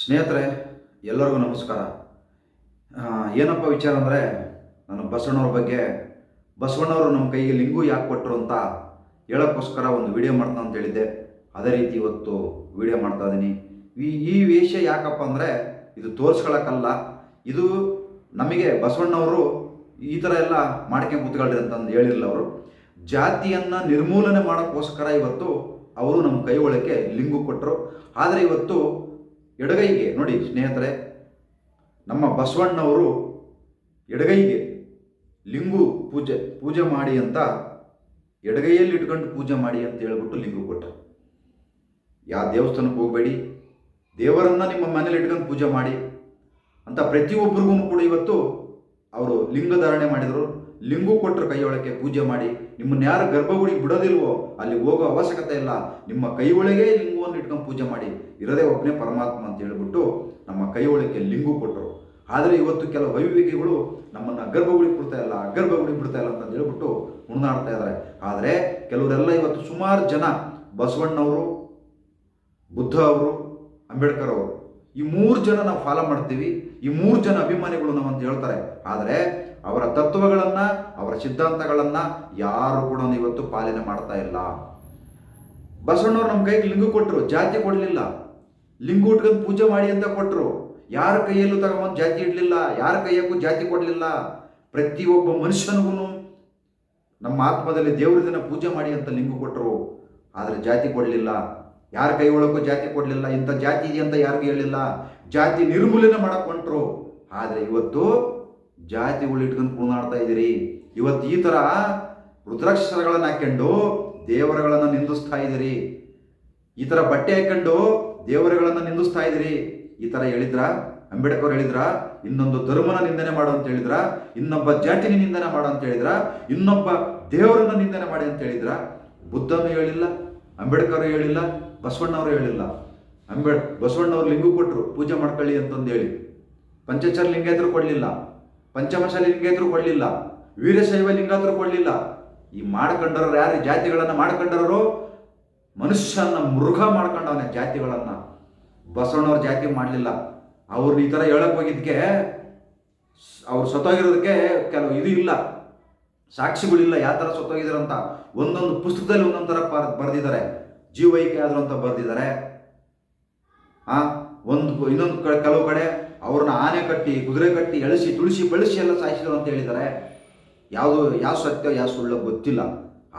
ಸ್ನೇಹಿತರೆ, ಎಲ್ಲರಿಗೂ ನಮಸ್ಕಾರ. ಏನಪ್ಪ ವಿಚಾರ ಅಂದರೆ ನಾನು ಬಸವಣ್ಣವ್ರ ಬಗ್ಗೆ, ಬಸವಣ್ಣವರು ನಮ್ಮ ಕೈಗೆ ಲಿಂಗು ಯಾಕೆ ಕೊಟ್ಟರು ಅಂತ ಹೇಳೋಕ್ಕೋಸ್ಕರ ಒಂದು ವಿಡಿಯೋ ಮಾಡ್ತಾ ಅಂತ ಹೇಳಿದ್ದೆ. ಅದೇ ರೀತಿ ಇವತ್ತು ವಿಡಿಯೋ ಮಾಡ್ತಾ ಇದ್ದೀನಿ ಈ ಈ ವೇಷ ಯಾಕಪ್ಪ ಅಂದರೆ, ಇದು ತೋರಿಸ್ಕೊಳಕ್ಕಲ್ಲ. ಇದು ನಮಗೆ ಬಸವಣ್ಣವರು ಈ ಥರ ಎಲ್ಲ ಮಾಡ್ಕೊಂಡು ಕೂತ್ಕೊಳ್ರಿ ಅಂತಂದು ಹೇಳಿರಲಿಲ್ಲ ಅವರು. ಜಾತಿಯನ್ನು ನಿರ್ಮೂಲನೆ ಮಾಡೋಕ್ಕೋಸ್ಕರ ಇವತ್ತು ಅವರು ನಮ್ಮ ಕೈ ಒಳಕ್ಕೆ ಲಿಂಗು ಕೊಟ್ಟರು ಆದರೆ ಇವತ್ತು ಎಡಗೈಗೆ, ನೋಡಿ ಸ್ನೇಹಿತರೆ, ನಮ್ಮ ಬಸವಣ್ಣವರು ಎಡಗೈಗೆ ಲಿಂಗು ಪೂಜೆ ಪೂಜೆ ಮಾಡಿ ಅಂತ ಎಡಗೈಯಲ್ಲಿ ಇಟ್ಕೊಂಡು ಪೂಜೆ ಮಾಡಿ ಅಂತ ಹೇಳ್ಬಿಟ್ಟು ಲಿಂಗು ಕೊಟ್ಟ ಯಾವ ದೇವಸ್ಥಾನಕ್ಕೆ ಹೋಗಬೇಡಿ, ದೇವರನ್ನು ನಿಮ್ಮ ಮನೇಲಿ ಇಟ್ಕೊಂಡು ಪೂಜೆ ಮಾಡಿ ಅಂತ ಪ್ರತಿಯೊಬ್ಬರಿಗೂ ಕೂಡ ಇವತ್ತು ಅವರು ಲಿಂಗ ಧಾರಣೆ ಮಾಡಿದರು. ಲಿಂಗು ಕೊಟ್ಟರು ಕೈಯೊಳಗೆ ಪೂಜೆ ಮಾಡಿ, ನಿಮ್ಮನ್ನ ಯಾರು ಗರ್ಭಗುಡಿಗೆ ಬಿಡೋದಿಲ್ವೋ, ಅಲ್ಲಿ ಹೋಗೋ ಅವಶ್ಯಕತೆ ಇಲ್ಲ. ನಿಮ್ಮ ಕೈ ಒಳಗೆ ಲಿಂಗವನ್ನು ಇಟ್ಕೊಂಡು ಪೂಜೆ ಮಾಡಿ. ಇರೋದೇ ಒಬ್ಬನೇ ಪರಮಾತ್ಮ ಅಂತ ಹೇಳ್ಬಿಟ್ಟು ನಮ್ಮ ಕೈ ಒಳಗೆ ಲಿಂಗು ಕೊಟ್ಟರು ಆದರೆ ಇವತ್ತು ಕೆಲವು ವೈವಿಧ್ಯಗಳು ನಮ್ಮನ್ನು ಗರ್ಭಗುಡಿಗೆ ಬಿಡ್ತಾ ಇಲ್ಲ ಗರ್ಭಗುಡಿಗೆ ಬಿಡ್ತಾ ಇಲ್ಲ ಅಂತ ಹೇಳ್ಬಿಟ್ಟು ಹುಣ್ಣಾಡ್ತಾ ಇದ್ದಾರೆ ಆದರೆ ಕೆಲವರೆಲ್ಲ ಇವತ್ತು ಸುಮಾರು ಜನ ಬಸವಣ್ಣವರು, ಬುದ್ಧ ಅವರು, ಅಂಬೇಡ್ಕರ್ ಅವರು, ಈ ಮೂರು ಜನ ನಾವು ಫಾಲೋ ಮಾಡ್ತೀವಿ, ಈ ಮೂರು ಜನ ಅಭಿಮಾನಿಗಳು ನಾವು ಅಂತ ಹೇಳ್ತಾರೆ. ಆದರೆ ಅವರ ತತ್ವಗಳನ್ನು, ಅವರ ಸಿದ್ಧಾಂತಗಳನ್ನು ಯಾರು ಕೂಡ ಇವತ್ತು ಪಾಲನೆ ಮಾಡ್ತಾ ಇಲ್ಲ. ಬಸವಣ್ಣವ್ರು ನಮ್ಮ ಕೈಗೆ ಲಿಂಗು ಕೊಟ್ಟರು ಜಾತಿ ಕೊಡಲಿಲ್ಲ. ಲಿಂಗು ಉಟ್ಕೊಂಡು ಪೂಜೆ ಮಾಡಿ ಅಂತ ಕೊಟ್ಟರು ಯಾರ ಕೈಯಲ್ಲೂ ತಗೊಂಬಂದು ಜಾತಿ ಇಡಲಿಲ್ಲ, ಯಾರ ಕೈಯಕ್ಕೂ ಜಾತಿ ಕೊಡಲಿಲ್ಲ. ಪ್ರತಿಯೊಬ್ಬ ಮನುಷ್ಯನಿಗೂ ನಮ್ಮ ಆತ್ಮದಲ್ಲಿ ದೇವರದನ್ನ ಪೂಜೆ ಮಾಡಿ ಅಂತ ಲಿಂಗು ಕೊಟ್ಟರು ಆದರೆ ಜಾತಿ ಕೊಡಲಿಲ್ಲ. ಯಾರ ಕೈ ಒಳಗೂ ಜಾತಿ ಕೊಡಲಿಲ್ಲ. ಇಂಥ ಜಾತಿ ಇದೆ ಅಂತ ಯಾರಿಗೂ ಹೇಳಲಿಲ್ಲ ಜಾತಿ ನಿರ್ಮೂಲನೆ ಮಾಡಕ್ ಹೊಂಟ್ರು. ಆದರೆ ಇವತ್ತು ಜಾತಿಗಳು ಇಟ್ಕೊಂಡು ಕುಣಾಡ್ತಾ ಇದ್ದೀರಿ. ಇವತ್ತು ಈ ಥರ ರುದ್ರಾಕ್ಷರಗಳನ್ನು ಹಾಕೊಂಡು ದೇವರುಗಳನ್ನು ನಿಂದಿಸ್ತಾ ಇದ್ದೀರಿ. ಈ ಥರ ಬಟ್ಟೆ ಹಾಕೊಂಡು ದೇವರುಗಳನ್ನು ನಿಂದಿಸ್ತಾ ಇದ್ದೀರಿ. ಈ ಥರ ಹೇಳಿದ್ರ, ಅಂಬೇಡ್ಕರ್ ಹೇಳಿದ್ರ, ಇನ್ನೊಂದು ಧರ್ಮನ ನಿಂದನೆ ಮಾಡು ಅಂತ ಹೇಳಿದ್ರ, ಇನ್ನೊಬ್ಬ ಜಾತಿನ ನಿಂದನೆ ಮಾಡು ಅಂತ ಹೇಳಿದ್ರ, ಇನ್ನೊಬ್ಬ ದೇವರನ್ನು ನಿಂದನೆ ಮಾಡಿ ಅಂತ ಹೇಳಿದ್ರ, ಬುದ್ಧನು ಹೇಳಿಲ್ಲ, ಅಂಬೇಡ್ಕರ್ ಹೇಳಿಲ್ಲ, ಬಸವಣ್ಣವರು ಹೇಳಿಲ್ಲ. ಅಂಬೇಡ್, ಬಸವಣ್ಣವ್ರು ಲಿಂಗು ಕೊಟ್ಟರು ಪೂಜೆ ಮಾಡ್ಕೊಳ್ಳಿ ಅಂತಂದು ಹೇಳಿ. ಪಂಚಚರ ಲಿಂಗೇತರು ಕೊಡಲಿಲ್ಲ. ಪಂಚಮಶ ಲಿಂಗೇತರು ಕೊಡಲಿಲ್ಲ ವೀರಶೈವ ಲಿಂಗಾತರು ಕೊಡಲಿಲ್ಲ. ಈ ಮಾಡ್ಕೊಂಡವ್ರು ಯಾರು? ಜಾತಿಗಳನ್ನು ಮಾಡ್ಕೊಂಡವರು ಮನುಷ್ಯನ ಮೃಗ ಮಾಡ್ಕೊಂಡವನೇ ಜಾತಿಗಳನ್ನು. ಬಸವಣ್ಣವ್ರ ಜಾತಿ ಮಾಡಲಿಲ್ಲ. ಅವ್ರು ಈ ಥರ ಹೇಳಕ್ ಹೋಗಿದ್ದಕ್ಕೆ ಅವ್ರು ಸತ್ತೋಗಿರೋದಕ್ಕೆ ಕೆಲವು ಇದು ಇಲ್ಲ. ಸಾಕ್ಷಿಗಳಿಲ್ಲ ಯಾವ ಥರ ಅಂತ. ಒಂದೊಂದು ಪುಸ್ತಕದಲ್ಲಿ ಒಂದೊಂದು ಥರ ಬರ್, ಬರೆದಿದ್ದಾರೆ. ಜೀವೈಕ್ಯ ಆದ್ರು ಅಂತ ಬರೆದಿದ್ದಾರೆ. ಆ, ಒಂದು, ಇನ್ನೊಂದು ಕೆಲವು ಕಡೆ ಅವ್ರನ್ನ ಆನೆ ಕಟ್ಟಿ, ಕುದುರೆ ಕಟ್ಟಿ, ಎಳಿಸಿ, ತುಳಸಿ, ಬೆಳೆಸಿ ಎಲ್ಲ ಸಾಯಿಸಿದ್ರು ಅಂತ ಹೇಳಿದ್ದಾರೆ. ಯಾವುದು, ಯಾವ ಸತ್ಯ, ಯಾವ ಸುಳ್ಳು ಗೊತ್ತಿಲ್ಲ.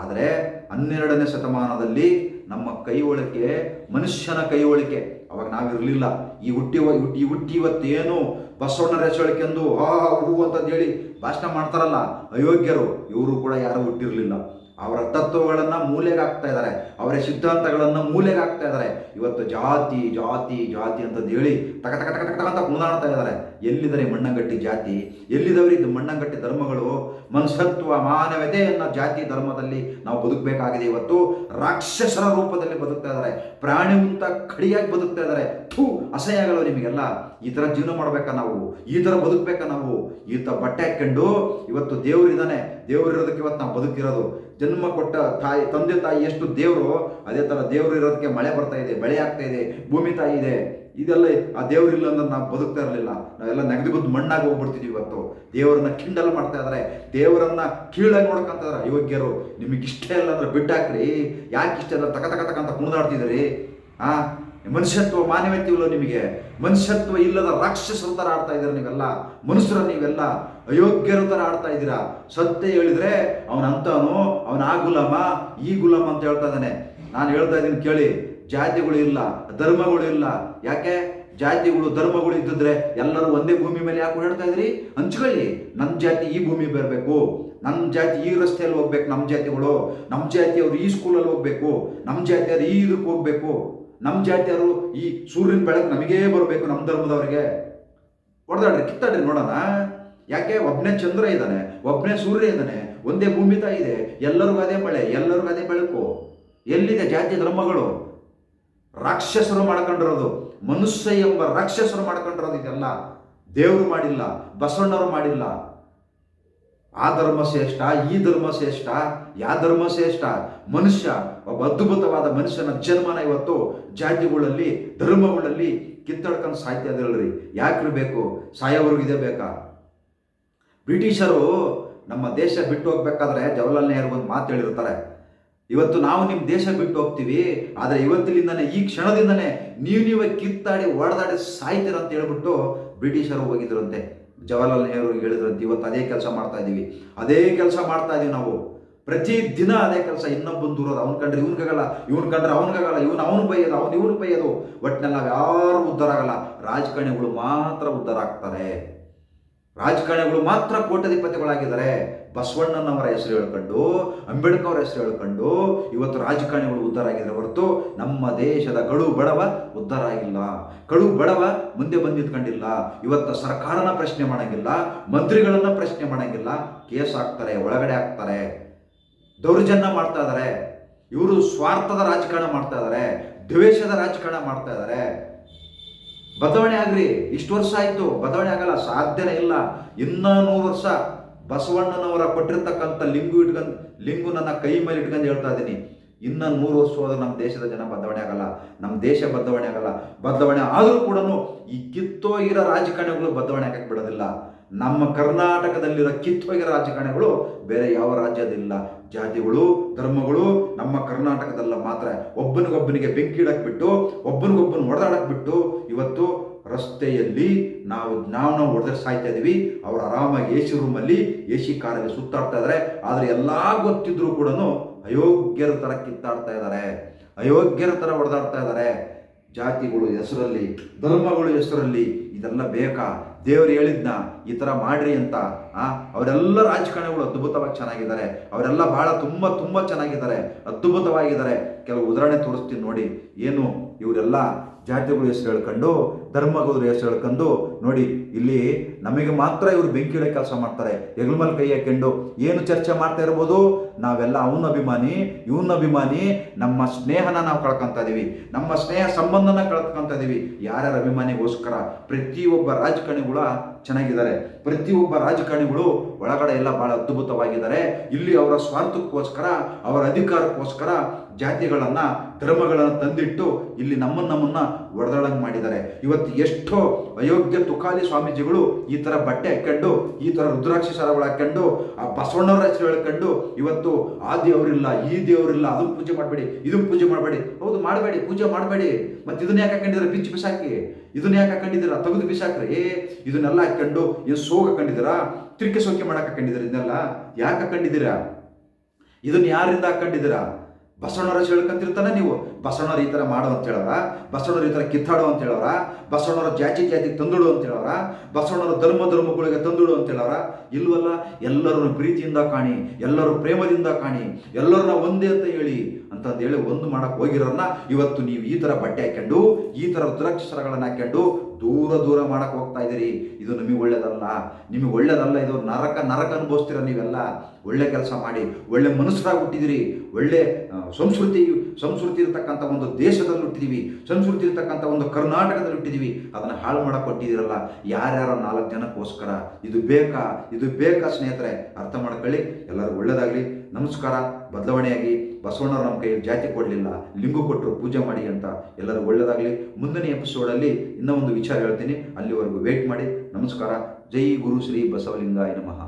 ಆದರೆ ಹನ್ನೆರಡನೇ ಶತಮಾನದಲ್ಲಿ ನಮ್ಮ ಕೈ ಒಳಗೆ ಮನುಷ್ಯನ ಕೈ ಒಳಿಕೆ ಅವಾಗ ನಾವಿರಲಿಲ್ಲ. ಈ ಹುಟ್ಟಿ ಹುಟ್ಟಿ ಹುಟ್ಟಿ ಇವತ್ತೇನು ಬಸವಣ್ಣ ಹೆಸಳಿಕೆಂದು ಹಾ ಹೂ ಅಂತಂದೇಳಿ ಭಾಷಣ ಮಾಡ್ತಾರಲ್ಲ ಅಯೋಗ್ಯರು, ಇವರು ಕೂಡ ಯಾರು ಹುಟ್ಟಿರಲಿಲ್ಲ. ಅವರ ತತ್ವಗಳನ್ನು ಮೂಲೆಗೆ ಹಾಕ್ತಾ ಇದ್ದಾರೆ. ಅವರ ಸಿದ್ಧಾಂತಗಳನ್ನು ಮೂಲೆಗೆ ಹಾಕ್ತಾ ಇದ್ದಾರೆ. ಇವತ್ತು ಜಾತಿ ಜಾತಿ ಜಾತಿ ಅಂತಂದು ಹೇಳಿ ತಕ ತಕ ತಕ ತಕ ಅಂತ ಕುಣಾಡ್ತಾ ಇದ್ದಾರೆ. ಎಲ್ಲಿದ್ದಾರೆ ಮಣ್ಣಂಗಟ್ಟಿ ಜಾತಿ? ಎಲ್ಲಿದವರು ಇದು ಮಣ್ಣಂಗಟ್ಟಿ ಧರ್ಮಗಳು? ಮನುಷ್ಯತ್ವ ಮಾನವತೆಯನ್ನು ಜಾತಿ ಧರ್ಮದಲ್ಲಿ ನಾವು ಬದುಕಬೇಕಾಗಿದೆ ಇವತ್ತು. ರಾಕ್ಷಸರ ರೂಪದಲ್ಲಿ ಬದುಕ್ತಾ ಇದ್ದಾರೆ. ಪ್ರಾಣಿ ಅಂತ ಕಡಿಯಾಗಿ ಬದುಕ್ತಾ ಇದ್ದಾರೆ. ಥೂ, ಅಸಹ್ಯಗಳು ನಿಮಗೆಲ್ಲ. ಈ ಥರ ಜೀವನ ಮಾಡ್ಬೇಕಾ ನಾವು? ಈ ಥರ ಬದುಕಬೇಕಾ ನಾವು? ಈ ಥರ ಬಟ್ಟೆ ಹಾಕ್ಕೊಂಡು ಇವತ್ತು ದೇವರಿದ್ದಾನೆ ದೇವ್ರು ಇರೋದಕ್ಕೆ ಇವತ್ತು ನಾವು ಬದುಕಿರೋದು. ಜನ್ಮ ಕೊಟ್ಟ ತಾಯಿ, ತಂದೆ ತಾಯಿ ಎಷ್ಟು ದೇವರು, ಅದೇ ಥರ ದೇವರು ಇರೋದಕ್ಕೆ ಮಳೆ ಬರ್ತಾ ಇದೆ, ಬೆಳೆ ಆಗ್ತಾ ಇದೆ, ಭೂಮಿ ತಾಯಿ ಇದೆ. ಇದೆಲ್ಲ ಆ ದೇವ್ರಿಲ್ಲ ಅಂದ್ರೆ ನಾವು ಬದುಕ್ತಾ ಇರಲಿಲ್ಲ. ನಾವೆಲ್ಲ ನೆಗದಿಗುದ್ದು ಮಣ್ಣಾಗಿ ಹೋಗ್ಬಿಡ್ತಿದ್ವಿ ಇವತ್ತು. ದೇವರನ್ನ ಕಿಂಡಲ್ ಮಾಡ್ತಾ ಇದಾರೆ. ದೇವರನ್ನ ಕೀಳಾಗಿ ನೋಡ್ಕೊಂತ ಇದಾರೆ. ಯೋಗ್ಯರು ನಿಮಗೆ ಇಷ್ಟ ಇಲ್ಲ ಅಂದ್ರೆ ಬಿಟ್ಟಾಕ್ರಿ. ಯಾಕೆ ಇಷ್ಟ ಇಲ್ಲ ತಕ ತಕ ತಕ ಅಂತ ಕುಣಿದಾಡ್ತಿದ್ರಿ ಆ? ಮನುಷ್ಯತ್ವ ಮಾನವೀಯತೆಗಳು ನಿಮಗೆ ಮನುಷ್ಯತ್ವ ಇಲ್ಲದ ರಾಕ್ಷಸರ ಥರ ಆಡ್ತಾ ಇದ್ದೀರಾ ನೀವೆಲ್ಲ ಮನುಷ್ಯರ ನೀವೆಲ್ಲ ಅಯೋಗ್ಯರ ಥರ ಆಡ್ತಾ ಇದ್ದೀರಾ? ಸತ್ಯ ಹೇಳಿದ್ರೆ ಅವನ ಅಂತಾನು, ಅವನ ಆ ಗುಲಾಮ, ಈ ಗುಲಾಮ ಅಂತ ಹೇಳ್ತಾ ಇದ್ದಾನೆ. ನಾನು ಹೇಳ್ತಾ ಇದ್ದೀನಿ ಕೇಳಿ, ಜಾತಿಗಳು ಇಲ್ಲ, ಧರ್ಮಗಳು ಇಲ್ಲ. ಯಾಕೆ? ಜಾತಿಗಳು, ಧರ್ಮಗಳು ಇದ್ದಿದ್ರೆ ಎಲ್ಲರೂ ಒಂದೇ ಭೂಮಿ ಮೇಲೆ ಯಾಕೆ ಹೇಳ್ತಾ ಇದ್ರಿ ಹಂಚ್ಕೊಳ್ಳಿ ನನ್ನ ಜಾತಿ ಈ ಭೂಮಿ ಬರಬೇಕು. ನಮ್ಮ ಜಾತಿ ಈ ರಸ್ತೆಯಲ್ಲಿ ಹೋಗ್ಬೇಕು ನಮ್ಮ ಜಾತಿಗಳು. ನಮ್ಮ ಜಾತಿಯವರು ಈ ಸ್ಕೂಲಲ್ಲಿ ಹೋಗ್ಬೇಕು. ನಮ್ಮ ಜಾತಿಯವರು ಈ ಇದಕ್ಕೆ ಹೋಗ್ಬೇಕು. ನಮ್ಮ ಜಾತಿಯವರು ಈ ಸೂರ್ಯನ ಬೆಳಕು ನಮಗೇ ಬರಬೇಕು ನಮ್ಮ ಧರ್ಮದವರಿಗೆ. ಹೊಡೆದಾಡ್ರಿ, ಕಿತ್ತಾಡ್ರಿ ನೋಡೋಣ. ಯಾಕೆ? ಒಬ್ಬನೇ ಚಂದ್ರ ಇದ್ದಾನೆ ಒಬ್ಬನೇ ಸೂರ್ಯ ಇದ್ದಾನೆ, ಒಂದೇ ಭೂಮಿ ತಾಯಿ ಇದೆ, ಎಲ್ಲರಿಗೂ ಅದೇ ಮಳೆ ಎಲ್ಲರಿಗೂ ಅದೇ ಬೆಳಕು. ಎಲ್ಲಿದೆ ಜಾತಿ ಧರ್ಮಗಳು? ರಾಕ್ಷಸರು ಮಾಡ್ಕೊಂಡಿರೋದು. ಮನುಷ್ಯ ಎಂಬ ರಾಕ್ಷಸರು ಮಾಡ್ಕೊಂಡಿರೋದು ಇದೆಲ್ಲ. ದೇವರು ಮಾಡಿಲ್ಲ ಬಸವಣ್ಣವರು ಮಾಡಿಲ್ಲ. ಆ ಧರ್ಮ ಶ್ರೇಷ್ಠ, ಈ ಧರ್ಮ ಶ್ರೇಷ್ಠ, ಯಾ ಧರ್ಮ ಶ್ರೇಷ್ಠ? ಮನುಷ್ಯ, ಒಬ್ಬ ಅದ್ಭುತವಾದ ಮನುಷ್ಯನ ಜನ್ಮನ ಇವತ್ತು ಜಾತಿಗಳಲ್ಲಿ, ಧರ್ಮಗಳಲ್ಲಿ ಕಿತ್ತಾಡ್ಕೊಂಡು ಸಾಯ್ತಾ ಇದ್ರಲ್ರಿ ಯಾಕಿರ್ಬೇಕು? ಸಾಯೋವರೆಗೂ ಇದೇ ಬೇಕಾ? ಬ್ರಿಟಿಷರು ನಮ್ಮ ದೇಶ ಬಿಟ್ಟು ಹೋಗ್ಬೇಕಾದ್ರೆ ಜವಾಹರ್ಲಾಲ್ ನೆಹರು ಒಂದು ಮಾತು ಹೇಳಿರ್ತಾರೆ. ಇವತ್ತು ನಾವು ನಿಮ್ಮ ದೇಶ ಬಿಟ್ಟು ಹೋಗ್ತೀವಿ, ಆದರೆ ಇವತ್ತಿನಿಂದನೇ ಈ ಕ್ಷಣದಿಂದನೇ ನೀವು ನೀವೇ ಕಿತ್ತಾಡಿ ಹೊಡೆದಾಡಿ ಸಾಯ್ತೀರ ಅಂತ ಹೇಳ್ಬಿಟ್ಟು ಬ್ರಿಟಿಷರು ಹೋಗಿದ್ರಂತೆ. ಜವಾಹರ್ಲಾಲ್ ನೆಹರು ಹೇಳಿದ್ರಂತೆ, ಇವತ್ತು ಅದೇ ಕೆಲಸ ಮಾಡ್ತಾ ಇದ್ದೀವಿ ಅದೇ ಕೆಲಸ ಮಾಡ್ತಾ ಇದೀವಿ ನಾವು. ಪ್ರತಿ ದಿನ ಅದೇ ಕೆಲಸ, ಇನ್ನೊಬ್ಬನ ದೂರೋದು. ಅವ್ನು ಕಂಡ್ರೆ ಇವ್ನಿಗಾಗಲ್ಲ ಇವ್ನ ಕಂಡ್ರೆ ಅವ್ನಿಗಾಗಲ್ಲ ಇವ್ನು ಅವನು ಬೈಯೋದು, ಅವ್ನು ಇವನು ಬೈಯೋದು. ಒಟ್ಟಿನಲ್ಲಿ ನಾವು ಯಾರು ಉದ್ಧಾರ ಆಗಲ್ಲ. ರಾಜಕಾರಣಿಗಳು ಮಾತ್ರ ಉದ್ಧಾರ ಆಗ್ತಾರೆ. ರಾಜಕಾರಣಿಗಳು ಮಾತ್ರ ಕೋಟ್ಯಾಧಿಪತಿಗಳಾಗಿದ್ದಾರೆ. ಬಸವಣ್ಣನವರ ಹೆಸರು ಹೇಳ್ಕೊಂಡು, ಅಂಬೇಡ್ಕರ್ ಅವರ ಹೆಸರು ಹೇಳ್ಕೊಂಡು ಇವತ್ತು ರಾಜಕಾರಣಿಗಳು ಉದ್ಧಾರ ಆಗಿದ್ದಾರೆ ಹೊರತು ನಮ್ಮ ದೇಶದ ಕಡು ಬಡವ ಉದ್ಧಾರ ಆಗಿಲ್ಲ. ಕಡು ಬಡವ ಮುಂದೆ ಬಂದು ಇವತ್ತು ಸರ್ಕಾರನ ಪ್ರಶ್ನೆ ಮಾಡೋಂಗಿಲ್ಲ, ಮಂತ್ರಿಗಳನ್ನ ಪ್ರಶ್ನೆ ಮಾಡೋಂಗಿಲ್ಲ. ಕೇಸ್ ಹಾಕ್ತಾರೆ, ಒಳಗಡೆ ಹಾಕ್ತಾರೆ. ದೌರ್ಜನ್ಯ ಮಾಡ್ತಾ ಇದ್ದಾರೆ ಇವರು ಸ್ವಾರ್ಥದ ರಾಜಕಾರಣ ಮಾಡ್ತಾ ಇದ್ದಾರೆ ದ್ವೇಷದ ರಾಜಕಾರಣ ಮಾಡ್ತಾ ಇದ್ದಾರೆ ಬದಲಾವಣೆ ಆಗ್ರಿ. ಇಷ್ಟು ವರ್ಷ ಆಯ್ತು ಬದಲಾವಣೆ ಆಗಲ್ಲ, ಸಾಧ್ಯನೇ ಇಲ್ಲ. ಇನ್ನೂ ನೂರು ವರ್ಷ ಬಸವಣ್ಣನವರ ಕೊಟ್ಟಿರ್ತಕ್ಕಂಥ ಲಿಂಗು ಇಟ್ಕೊಂಡು, ಲಿಂಗು ನನ್ನ ಕೈ ಮೇಲೆ ಇಟ್ಕೊಂಡು ಹೇಳ್ತಾ ಇದ್ದೀನಿ. ಇನ್ನ ನೂರು ವರ್ಷ ಹೋದ್ರೆ ನಮ್ಮ ದೇಶದ ಜನ ಬದಲಾವಣೆ ಆಗಲ್ಲ. ನಮ್ಮ ದೇಶ ಬದಲಾವಣೆ ಆಗಲ್ಲ. ಬದಲಾವಣೆ ಆದರೂ ಕೂಡ ಈ ಕಿತ್ತೋಗಿರೋ ರಾಜಕಾರಣಿಗಳು ಬದಲಾವಣೆ ಆಗಕ್ಕೆ ಬಿಡೋದಿಲ್ಲ. ನಮ್ಮ ಕರ್ನಾಟಕದಲ್ಲಿರೋ ಕಿತ್ತೋಗಿರೋ ರಾಜಕಾರಣಿಗಳು ಬೇರೆ ಯಾವ ರಾಜ್ಯದಿಲ್ಲ ಜಾತಿಗಳು, ಧರ್ಮಗಳು ನಮ್ಮ ಕರ್ನಾಟಕದಲ್ಲ ಮಾತ್ರ. ಒಬ್ಬನಿಗೊಬ್ಬನಿಗೆ ಬೆಂಕಿ ಇಡಕ್ ಬಿಟ್ಟು ಒಬ್ಬನಿಗೊಬ್ಬನ ಹೊಡೆದಾಡಕ್ ಬಿಟ್ಟು ಇವತ್ತು ರಸ್ತೆಯಲ್ಲಿ ನಾವು ನಾವು ನಾವು ಹೊಡೆದ್ರೆ ಸಾಯ್ತಾ ಇದೀವಿ. ಅವ್ರು ಆರಾಮಾಗಿ ಎ ಸಿ ರೂಮಲ್ಲಿ ಎ ಸಿ ಕಾರಲ್ಲಿ ಸುತ್ತಾಡ್ತಾ ಇದ್ದಾರೆ ಆದರೆ ಎಲ್ಲ ಗೊತ್ತಿದ್ರು ಕೂಡ ಅಯೋಗ್ಯರ ಥರ ಕಿತ್ತಾಡ್ತಾ ಇದ್ದಾರೆ ಅಯೋಗ್ಯರ ಥರ ಹೊಡೆದಾಡ್ತಾ ಇದ್ದಾರೆ ಜಾತಿಗಳು ಹೆಸರಲ್ಲಿ, ಧರ್ಮಗಳು ಹೆಸರಲ್ಲಿ ಇದೆಲ್ಲ ಬೇಕಾ? ದೇವರು ಹೇಳಿದ್ನ ಈ ಥರ ಮಾಡ್ರಿ ಅಂತ, ಆ? ಅವರೆಲ್ಲ ರಾಜಕಾರಣಿಗಳು ಅದ್ಭುತವಾಗಿ ಚೆನ್ನಾಗಿದ್ದಾರೆ. ಅವರೆಲ್ಲ ಬಹಳ ತುಂಬ ತುಂಬ ಚೆನ್ನಾಗಿದ್ದಾರೆ. ಅದ್ಭುತವಾಗಿದ್ದಾರೆ. ಕೆಲವು ಉದಾಹರಣೆ ತೋರಿಸ್ತೀನಿ ನೋಡಿ. ಏನು? ಇವರೆಲ್ಲ ಜಾತಿಗಳು ಹೆಸರು ಹೇಳ್ಕೊಂಡು ಧರ್ಮಗಳು ಹೆಸರು ಹೇಳ್ಕೊಂಡು ನೋಡಿ, ಇಲ್ಲಿ ನಮಗೆ ಮಾತ್ರ ಇವರು ಬೆಂಕಿ ಇಡೋ ಕೆಲಸ ಮಾಡ್ತಾರೆ. ಹೆಗಲ ಮೇಲೆ ಕೈ ಹಾಕೊಂಡು ಏನು ಚರ್ಚೆ ಮಾಡ್ತಾ ಇರ್ಬೋದು? ನಾವೆಲ್ಲ ಅವನ ಅಭಿಮಾನಿ, ಇವನ ಅಭಿಮಾನಿ, ನಮ್ಮ ಸ್ನೇಹನ ನಾವು ಕಳ್ಕೊಂತ ಇದೀವಿ. ನಮ್ಮ ಸ್ನೇಹ ಸಂಬಂಧನ ಕಳ್ಕೊಂತ ಇದೀವಿ. ಯಾರ್ಯಾರ ಅಭಿಮಾನಿಗೋಸ್ಕರ ಪ್ರತಿಯೊಬ್ಬ ರಾಜಕಾರಣಿಗಳ ಚೆನ್ನಾಗಿದ್ದಾರೆ. ಪ್ರತಿಯೊಬ್ಬ ರಾಜಕಾರಣಿಗಳು ಒಳಗಡೆ ಎಲ್ಲ ಬಹಳ ಅದ್ಭುತವಾಗಿದ್ದಾರೆ. ಇಲ್ಲಿ ಅವರ ಸ್ವಾರ್ಥಕ್ಕೋಸ್ಕರ, ಅವರ ಅಧಿಕಾರಕ್ಕೋಸ್ಕರ ಜಾತಿಗಳನ್ನ, ಧರ್ಮಗಳನ್ನು ತಂದಿಟ್ಟು ಇಲ್ಲಿ ನಮ್ಮನ್ನು ನಮ್ಮನ್ನು ಒಡೆದಾಳಂಗ್ ಮಾಡಿದ್ದಾರೆ. ಇವತ್ತು ಎಷ್ಟೋ ಅಯೋಗ್ಯ ತುಕಾಲಿ ಸ್ವಾಮೀಜಿಗಳು ಈ ತರ ಬಟ್ಟೆ ಹಾಕ್ಕೊಂಡು ಈ ತರ ರುದ್ರಾಕ್ಷಿ ಸರಗಳು ಹಾಕೊಂಡು ಆ ಬಸವಣ್ಣವರ ಹೆಸರು ಹೇಳ್ಕೊಂಡು ಇವತ್ತು ಆ ದೇವರಿಲ್ಲ, ಈ ದೇವರಿಲ್ಲ ಅದನ್ನ ಪೂಜೆ ಮಾಡಬೇಡಿ ಇದಕ್ಕೆ ಪೂಜೆ ಮಾಡಬೇಡಿ. ಹೌದು, ಮಾಡಬೇಡಿ, ಪೂಜೆ ಮಾಡಬೇಡಿ. ಮತ್ತೆ ಇದನ್ನ ಯಾಕೆ ಹಾಕೊಂಡಿದ್ರೆ ಬಿಚ್ಚಿ ಬಿಸಾಕಿ? ಇದನ್ನ ಯಾಕೆ ಹಾಕೊಂಡಿದ್ದೀರಾ ತೆಗೆದು ಬಿಸಾಕ್ರಿ? ಏ, ಇದನ್ನೆಲ್ಲ ಹಾಕೊಂಡು ಏನು ಸೋಗ ಹಾಕೊಂಡಿದ್ದೀರಾ ತಿರ್ಕೆ ಸೋಕೆ ಮಾಡಕ್ಕೆ ಹಾಕೊಂಡಿದ್ದೀರಾ ಇದನ್ನೆಲ್ಲ? ಯಾಕೆ ಹಾಕೊಂಡಿದ್ದೀರಾ ಇದನ್ನ ಯಾರಿಂದ ಹಾಕೊಂಡಿದ್ದೀರಾ ಬಸವಣ್ಣವ್ರ ಹೇಳ್ಕಂತಿರ್ತಾನೆ ನೀವು. ಬಸವಣ್ಣವ್ರು ಈ ಥರ ಮಾಡು ಅಂತ ಹೇಳೋರ ಬಸವಣ್ಣವ್ರು ಈ ಥರ ಕಿತ್ತಾಡು ಅಂತ ಹೇಳೋರ ಬಸವಣ್ಣವ್ರ ಜಾತಿ ಜಾತಿಗೆ ತಂದುಡು ಅಂತ ಹೇಳೋರ ಬಸವಣ್ಣವ್ರ ಧರ್ಮ ಧರ್ಮಗಳಿಗೆ ತಂದುಡು ಅಂತ ಹೇಳೋರ ಇಲ್ವಲ್ಲ, ಎಲ್ಲರನ್ನು ಪ್ರೀತಿಯಿಂದ ಕಾಣಿ, ಎಲ್ಲರೂ ಪ್ರೇಮದಿಂದ ಕಾಣಿ, ಎಲ್ಲರನ್ನ ಒಂದೇ ಅಂತ ಹೇಳಿ ಅಂತಂದು ಹೇಳಿ ಒಂದು ಮಾಡಕ್ಕೆ ಹೋಗಿರೋರನ್ನ ಇವತ್ತು ನೀವು ಈ ಥರ ಬಟ್ಟೆ ಹಾಕ್ಕೊಂಡು ಈ ಥರ ರುದ್ರಾಕ್ಷರಗಳನ್ನು ಹಾಕ್ಕೊಂಡು ದೂರ ದೂರ ಮಾಡಕ್ಕೆ ಹೋಗ್ತಾ ಇದ್ದೀರಿ. ಇದು ನಿಮಗೆ ಒಳ್ಳೇದಲ್ಲ. ನಿಮಗೆ ಒಳ್ಳೇದಲ್ಲ, ಇದು ನರಕ ನರಕ ಅನುಭವಿಸ್ತೀರ ನೀವೆಲ್ಲ. ಒಳ್ಳೆ ಕೆಲಸ ಮಾಡಿ, ಒಳ್ಳೆ ಮನುಷ್ಯರಾಗಿ ಹುಟ್ಟಿದಿರಿ. ಒಳ್ಳೆ ಸಂಸ್ಕೃತಿ ಸಂಸ್ಕೃತಿ ಇರತಕ್ಕಂಥ ಒಂದು ದೇಶದಲ್ಲಿ ಹುಟ್ಟಿದೀವಿ ಸಂಸ್ಕೃತಿ ಇರತಕ್ಕಂಥ ಒಂದು ಕರ್ನಾಟಕದಲ್ಲಿ ಹುಟ್ಟಿದೀವಿ ಅದನ್ನು ಹಾಳು ಮಾಡಕ್ಕೆ ಕೊಟ್ಟಿದ್ದೀರಲ್ಲ ಯಾರ್ಯಾರೋ ನಾಲ್ಕು ಜನಕ್ಕೋಸ್ಕರ, ಇದು ಬೇಕಾ ಇದು ಬೇಕಾ ಸ್ನೇಹಿತರೆ, ಅರ್ಥ ಮಾಡ್ಕೊಳ್ಳಿ ಎಲ್ಲರೂ ಒಳ್ಳೇದಾಗಲಿ. ನಮಸ್ಕಾರ, ಬದಲಾವಣೆಯಾಗಿ, ಬಸವಣ್ಣವ್ರು ನಮ್ಮ ಕೈಯಲ್ಲಿ ಜಾತಿ ಕೊಡಲಿಲ್ಲ, ಲಿಂಗು ಕೊಟ್ಟರು ಪೂಜೆ ಮಾಡಿ ಅಂತ ಎಲ್ಲರೂ ಒಳ್ಳೇದಾಗಲಿ. ಮುಂದಿನ ಎಪಿಸೋಡಲ್ಲಿ ಇನ್ನೂ ಒಂದು ವಿಚಾರ ಹೇಳ್ತೀನಿ, ಅಲ್ಲಿವರೆಗೂ ವೇಟ್ ಮಾಡಿ. ನಮಸ್ಕಾರ, ಜೈ ಗುರು ಶ್ರೀ ಬಸವಲಿಂಗಾಯ ನಮಃ.